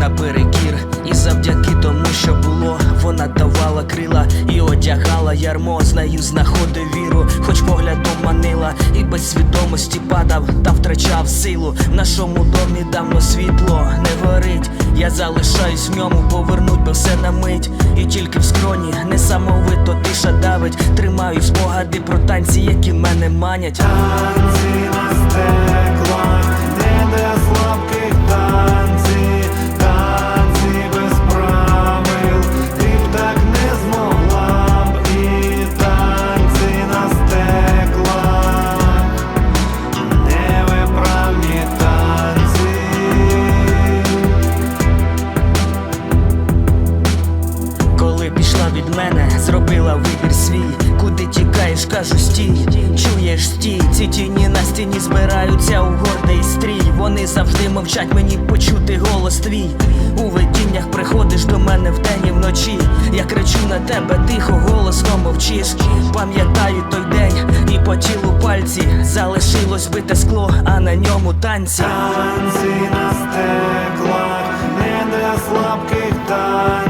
наперекір. І завдяки тому, що було, вона давала крила і одягала ярмо, з нею знаходив віру, хоч поглядом манила, і без свідомості падав та втрачав силу. В нашому домі давно світло не горить. Я залишаюсь в ньому, повернуть би все на мить. І тільки в скроні несамовито тиша давить. Тримаю спогади про танці, які мене манять. Танці на стеклах, від мене, зробила вибір свій. Куди тікаєш, кажу стій, чуєш стій, ці тіні на стіні збираються у гордий стрій. Вони завжди мовчать мені почути голос твій. У видіннях приходиш до мене вдень і вночі. Я кричу на тебе, тихо, голосно мовчиш. Пам'ятаю той день, і по тілу пальці залишилось бите скло, а на ньому танці. Танці на стеклах, не для слабких танці.